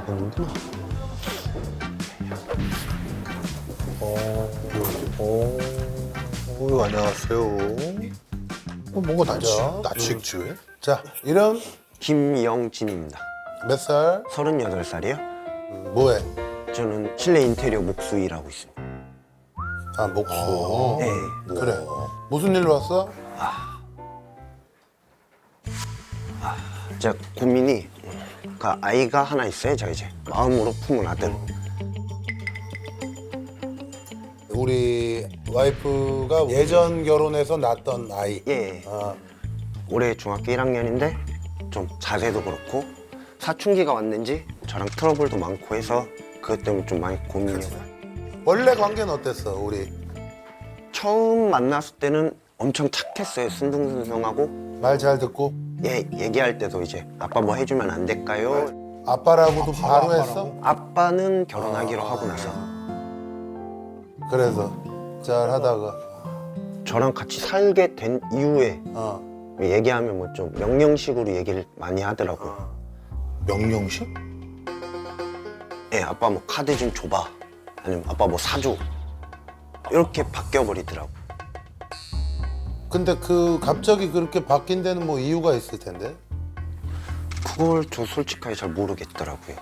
나가는구나. 어, 어, 어, 안녕하세요. 어, 뭔가 낯익, 낯익지? 자, 이름 김영진입니다. 몇 살? 38살이요? 음, 뭐해? 저는 실내 인테리어 목수 일하고 있습니다. 아, 목수. 네. 그래. 무슨 일로 왔어? 제가 고민이 그 아이가 하나 있어요. 제가 이제 마음으로 품은 아들. 우리 와이프가 예전 결혼해서 낳았던 아이. 예. 아, 올해 중학교 1학년인데 좀 자세도 그렇고 사춘기가 왔는지 저랑 트러블도 많고 해서 그것 때문에 좀 많이 고민이에요. 원래 관계는 어땠어, 우리? 처음 만났을 때는 엄청 착했어요. 순둥순둥하고 말 잘 듣고? 예, 얘기할 때도 이제 아빠 뭐 해주면 안 될까요? 아빠라고도 바로 했어? 아빠는 결혼하기로 하고 나서 그래서 잘 하다가, 저랑 같이 살게 된 이후에 어. 얘기하면 뭐 좀 명령식으로 얘기를 많이 하더라고요. 명령식? 예, 아빠 뭐 카드 좀 줘봐. 아니면 아빠 뭐 사줘. 이렇게 바뀌어 버리더라고. 근데 그 갑자기 그렇게 바뀐 데는 뭐 이유가 있을 텐데? 그걸 저 솔직하게 잘 모르겠더라고요.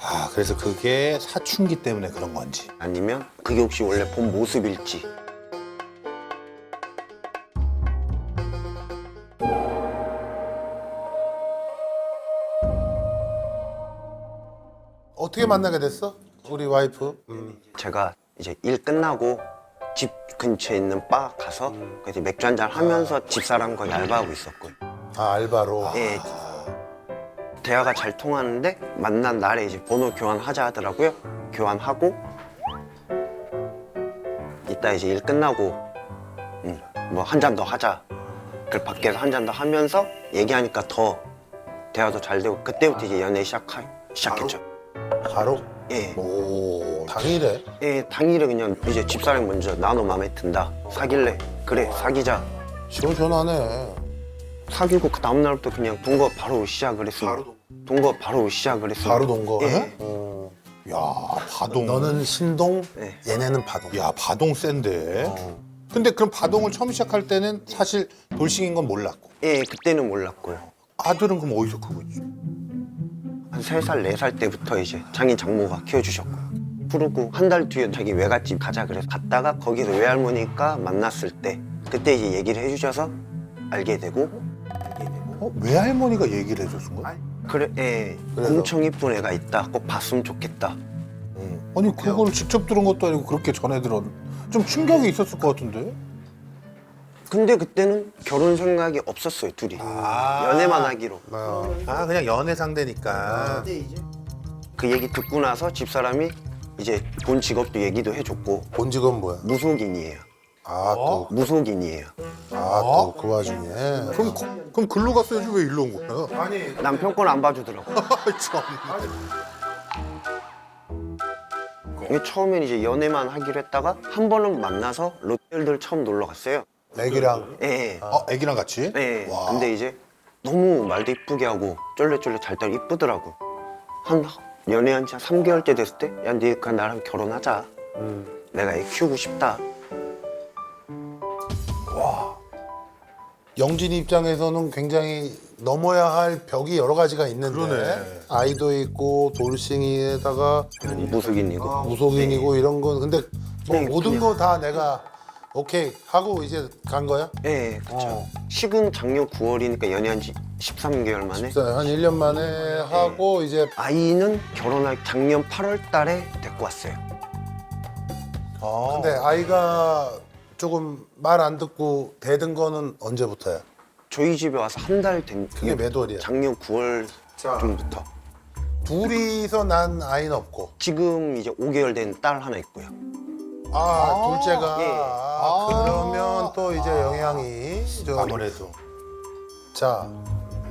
아, 그래서 그게 사춘기 때문에 그런 건지. 아니면 그게 혹시 원래 본 모습일지. 어떻게 만나게 됐어? 우리 와이프? 음. 제가 이제 일 끝나고 집 근처에 있는 바 가서 그래서 맥주 한잔 하면서 집사람과 알바하고 있었고요. 아, 알바로. 예. 대화가 잘 통하는데 만난 날에 이제 번호 교환하자 하더라고요. 교환하고 이따 이제 일 끝나고 뭐한 잔 더 하자. 그 밖에서 한 잔 더 하면서 얘기하니까 더 대화도 잘 되고 그때부터 이제 연애 시작하, 시작했죠. 바로? 예. 오, 당일에? 예, 당일에 그냥 이제 집사람이 먼저 나너 마음에 든다. 사귈래? 그래, 사귀자. 시원시원하네. 사귀고 그 다음 날부터 그냥 동거 바로 시작을 했습니다. 동거 바로 시작을 했습니다. 바로 동거. 예. 어. 야, 바동. 너는 신동, 네. 얘네는 바동. 야, 바동 센데. 어. 근데 그럼 바동을 처음 시작할 때는 사실 돌싱인 건 몰랐고. 예, 그때는 몰랐고요. 아들은 그럼 어디서 크고 있지? 한 세 살 네 살 때부터 이제 장인 장모가 키워주셨고요. 부르고 한 달 뒤에 자기 외갓집 가자 그래서 갔다가 거기서 외할머니가 만났을 때 그때 이제 얘기를 해주셔서 알게 되고 어? 외할머니가 얘기를 해줬은 거야? 그래, 예, 그래서? 엄청 이쁜 애가 있다. 꼭 봤으면 좋겠다. 아니 그걸 직접 들은 것도 아니고 그렇게 전해 들었. 좀 충격이 있었을 것 같은데. 근데 그때는 결혼 생각이 없었어요, 둘이. 연애만 하기로. 어. 아 그냥 연애 상대니까. 그 얘기 듣고 나서 집사람이 이제 본 직업도 얘기도 해줬고 본 직업 뭐야? 무속인이에요. 아, 또. 무속인이에요. 아, 또그 와중에. 그럼 그- 그럼 글로 갔어야지 왜 일로 온 거야? 아니, 남편 건 안 봐주더라고. 참. 이게 처음엔 이제 연애만 하기로 했다가 한 번은 만나서 롯데월드를 처음 놀러 갔어요. 애기랑. 예. 어, 애기랑 같이? 예. 와. 근데 이제 너무 말도 이쁘게 하고 쫄래쫄래 잘 따라 이쁘더라고. 한 연애한 지 한 3개월째 됐을 때, 야, 니 그냥 나랑 결혼하자. 내가 애 키우고 싶다. 영진이 입장에서는 굉장히 넘어야 할 벽이 여러 가지가 있는데 그러네. 아이도 있고 돌싱이에다가 무속인이고. 무속인이고 이런 건 근데 뭐 네, 모든 거 다 내가 오케이 하고 이제 간 거야? 예, 그쵸. 어. 식은 작년 9월이니까 연애한 지 13개월 만에. 한 1년 만에 하고 이제 아이는 결혼할 작년 8월 달에 데리고 왔어요. 아. 근데 아이가 조금 말 안 듣고 대든 거는 언제부터야? 저희 집에 와서 한 달 된. 그게 몇 월이야? 작년 9월 자. 중부터. 둘이서 난 아이는 없고 지금 이제 5개월 된 딸 하나 있고요. 아, 둘째가 예. 아, 그러면 또 이제 영향이 좀 아무래도. 자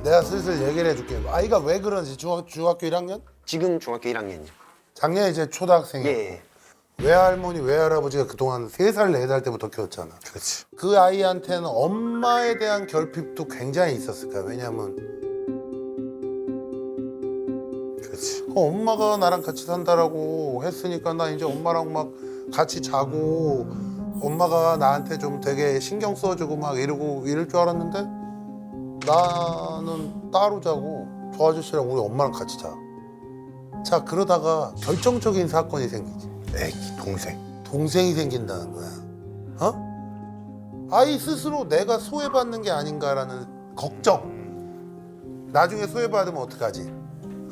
내가 슬슬 얘기를 해줄게 아이가 왜 그런지 중학, 중학교 1학년? 지금 중학교 1학년이요. 작년에 이제 초등학생이야 예. 외할머니 외할아버지가 그동안 세살네 살 때부터 키웠잖아 그렇지. 그 아이한테는 엄마에 대한 결핍도 굉장히 있었을 거야 왜냐면 어, 엄마가 나랑 같이 산다라고 했으니까 나 이제 엄마랑 막 같이 자고 엄마가 나한테 좀 되게 신경 써주고 막 이러고 이럴 줄 알았는데 나는 따로 자고 저 아저씨랑 우리 엄마랑 같이 자. 자 그러다가 결정적인 사건이 생기지. 애기 동생. 동생이 생긴다는 거야. 어? 아이 스스로 내가 소외받는 게 아닌가라는 걱정. 나중에 소외받으면 어떡하지?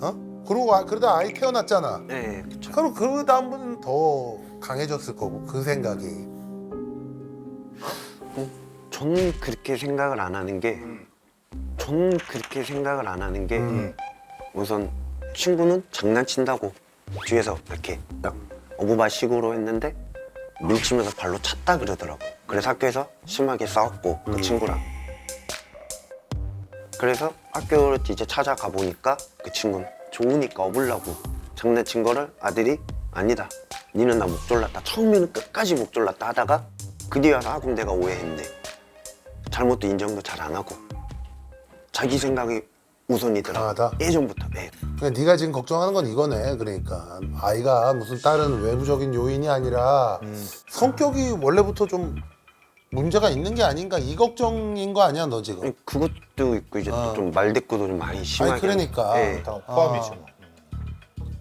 어? 그러고 아- 그러다 아이 태어났잖아. 네, 그쵸. 그럼 그 다음은 더 강해졌을 거고 그 생각이. 저는 그렇게 생각을 안 하는 게, 저는 그렇게 생각을 안 하는 게, 우선 친구는 장난친다고 뒤에서 이렇게 딱 어부바식으로 했는데 밀치면서 발로 찼다 그러더라고. 그래서 학교에서 심하게 싸웠고 그 친구랑. 그래서 학교를 이제 찾아가 보니까 그 친구는 좋으니까 업으려고 장난친 거를 아들이 아니다. 니는 나 목 졸랐다. 처음에는 끝까지 목 졸랐다 하다가 그 뒤에 와서 아 그럼 내가 오해했네. 잘못도 인정도 잘 안 하고 자기 생각이 우선이더라고. 강하다? 예전부터. 네. 그러니까 네가 지금 걱정하는 건 이거네. 그러니까 아이가 무슨 다른 외부적인 요인이 아니라 성격이 원래부터 좀 문제가 있는 게 아닌가 이 걱정인 거 아니야 너 지금? 그것도 있고 이제 어. 좀 말대꾸도 좀 많이 심하게. 아니 그러니까 네. 다 포함이지 뭐.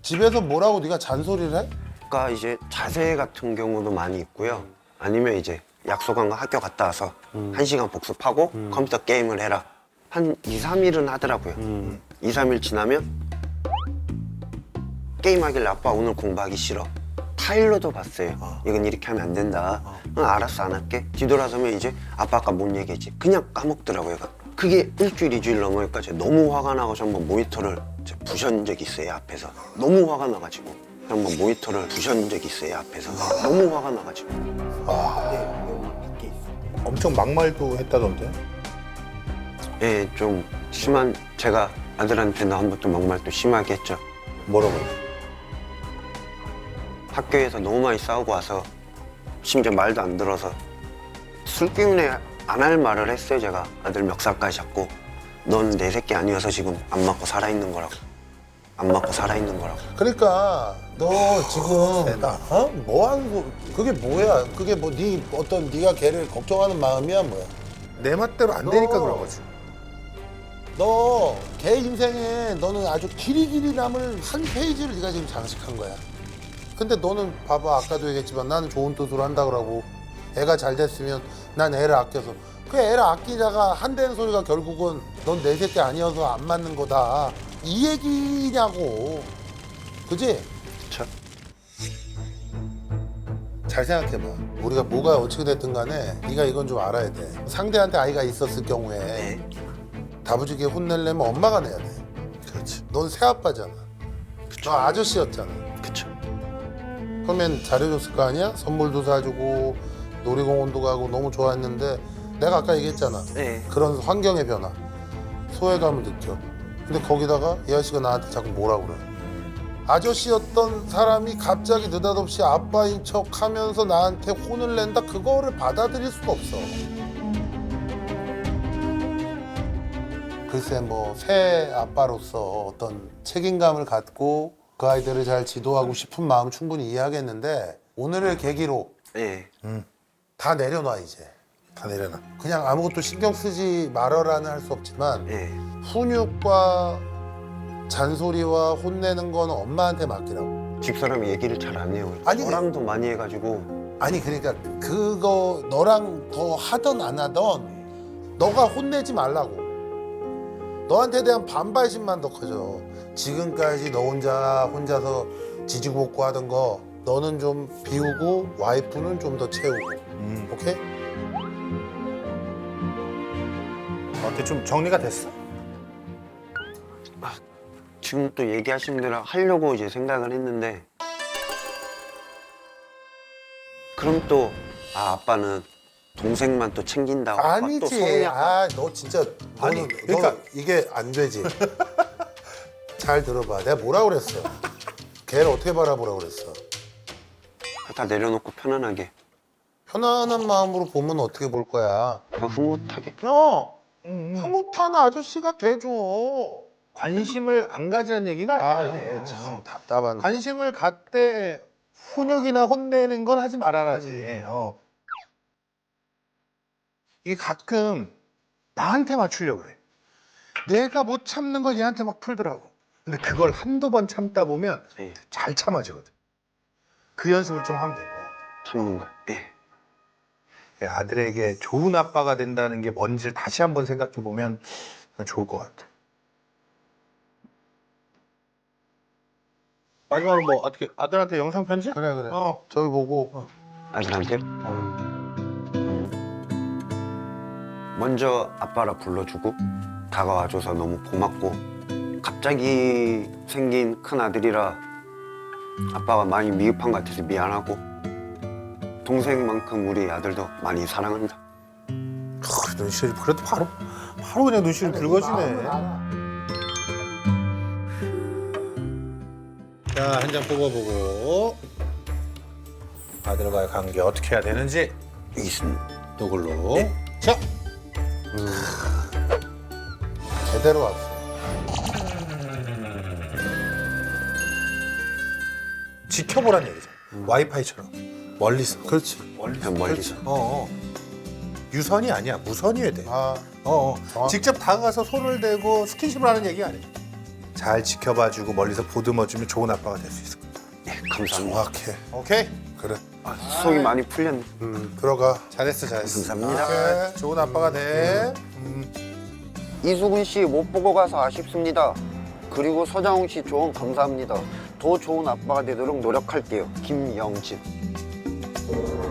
집에서 뭐라고 네가 잔소리를 해? 그러니까 이제 자세 같은 경우도 많이 있고요. 아니면 이제 약속한 거 학교 갔다 와서 한 시간 복습하고 컴퓨터 게임을 해라. 한 2, 3일은 하더라고요. 2, 3일 지나면 게임하길래 아빠 오늘 공부하기 싫어. 타일러도 봤어요. 이건 이렇게 하면 안 된다. 응, 알았어 안 할게. 뒤돌아서면 이제 아빠 아까 뭔 얘기했지. 그냥 까먹더라고요. 그게 일주일, 이주일 넘으니까 제가 너무 화가 나가지고 한번 모니터를 제가 부신 적이 있어요 앞에서. 너무 화가 나가지고 한번 모니터를 부신 적이 있어요 앞에서. 너무 화가 나가지고. 네, 밖에 있어요. 엄청 막말도 했다던데. 예, 좀 심한 제가 아들한테는 한 번도 막말 또 심하게 했죠. 뭐라고? 학교에서 너무 많이 싸우고 와서 심지어 말도 안 들어서 술 때문에 안 할 말을 했어요 제가 아들 멱살까지 잡고 넌 내 새끼 아니어서 지금 안 맞고 살아있는 거라고 안 맞고 살아있는 거라고 그러니까 너 지금 어? 뭐 하는 거 그게 뭐야? 그게 뭐 네 어떤 네가 걔를 걱정하는 마음이야 뭐야? 내 맛대로 안 되니까 너. 그런 거지. 너 걔 인생에 너는 아주 길이길이 남을 한 페이지를 네가 지금 장식한 거야. 근데 너는 봐봐 아까도 얘기했지만 나는 좋은 뜻으로 한다 그러고 애가 잘 됐으면 난 애를 아껴서 그 애를 아끼다가 한다는 소리가 결국은 넌 내 새끼 아니어서 안 맞는 거다 이 얘기냐고. 그지? 그쵸? 잘 생각해봐. 우리가 뭐가 어떻게 됐든 간에 네가 이건 좀 알아야 돼. 상대한테 아이가 있었을 경우에 네 다부지게 혼내려면 엄마가 내야 돼. 그렇지. 넌 새아빠잖아. 너 아저씨였잖아. 그쵸. 그러면 잘해줬을 거 아니야? 선물도 사주고 놀이공원도 가고 너무 좋아했는데 내가 아까 얘기했잖아. 네. 그런 환경의 변화. 소외감을 느껴 근데 거기다가 이 아저씨가 나한테 자꾸 뭐라 그래. 아저씨였던 사람이 갑자기 느닷없이 아빠인 척 하면서 나한테 혼을 낸다? 그거를 받아들일 수가 없어. 글쎄 뭐 새 아빠로서 어떤 책임감을 갖고 그 아이들을 잘 지도하고 싶은 마음 충분히 이해하겠는데 오늘을 계기로 네. 다 내려놔 이제 다 내려놔. 그냥 아무것도 신경 쓰지 말아라는 할 수 없지만 네. 훈육과 잔소리와 혼내는 건 엄마한테 맡기라고. 집사람이 얘기를 잘 안 해요 아니, 저랑도 많이 해가지고 아니 그러니까 그거 너랑 더 하던 안 하던 너가 혼내지 말라고. 너한테 대한 반발심만 더 커져. 지금까지 너 혼자 혼자서 지지고 볶고 하던 거 너는 좀 비우고 와이프는 좀 더 채우고. 음. 오케이? 좀 정리가 됐어? 지금 또 얘기하신 대로 하려고 이제 생각을 했는데 그럼 또 아 아빠는 동생만 또 챙긴다고 또 아니지. 아, 너 진짜 아니, 그러니까 그러니까- 이게 안 되지. 잘 들어봐. 내가 뭐라 그랬어? 걔를 어떻게 바라보라 그랬어? 다 내려놓고 편안하게 편안한 마음으로 보면 어떻게 볼 거야? 그냥 흐뭇하게 야, 흐뭇한 아저씨가 돼줘. 관심을 안 가지는 얘기가 아, 아니에요. 참 답답한. 관심을 갖되 훈육이나 혼내는 건 하지 말아라지. 어. 이게 가끔 나한테 맞추려고 그래. 내가 못 참는 걸 얘한테 막 풀더라고. 근데 그걸 한두 번 참다 보면 예, 잘 참아지거든. 그 연습을 좀 하면 되고. 참는 거. 예. 예, 아들에게 좋은 아빠가 된다는 게 뭔지를 다시 한번 생각해 보면 좋을 것 같아. 마지막으로 뭐 어떻게 아들한테 영상 편지? 그래 그래. 어. 저기 보고. 아들한테 먼저 아빠라 불러주고 다가와줘서 너무 고맙고 갑자기 생긴 큰 아들이라 아빠가 많이 미흡한 것 같아서 미안하고 동생만큼 우리 아들도 많이 사랑한다. 크, 눈시울 그래도 바로 바로 그냥 눈시울 붉어지네. 자, 한 장 뽑아보고 아들과의 관계 어떻게 해야 되는지 있습니다. 이걸로. 자, 제대로 왔어. 지켜보란 얘기죠. 와이파이처럼 멀리서. 그렇지. 그냥 멀리서. 어, 어. 유선이 아니야. 무선이어야 돼. 아 어, 어. 직접 다가가서 손을 대고 스킨십을 하는 얘기 아니야. 잘 지켜봐주고 멀리서 보듬어주면 좋은 아빠가 될 수 있을 거야. 예, 감사합니다. 정확해. 오케이. 그래. 아, 속이 많이 풀렸네. 음 들어가. 잘했어, 잘했어. 감사합니다. 오케이. 좋은 아빠가 돼. 음. 이수근 씨 못 보고 가서 아쉽습니다. 그리고 서장훈 씨 조언 감사합니다. 더 좋은 아빠가 되도록 노력할게요. 김영진. Thank you.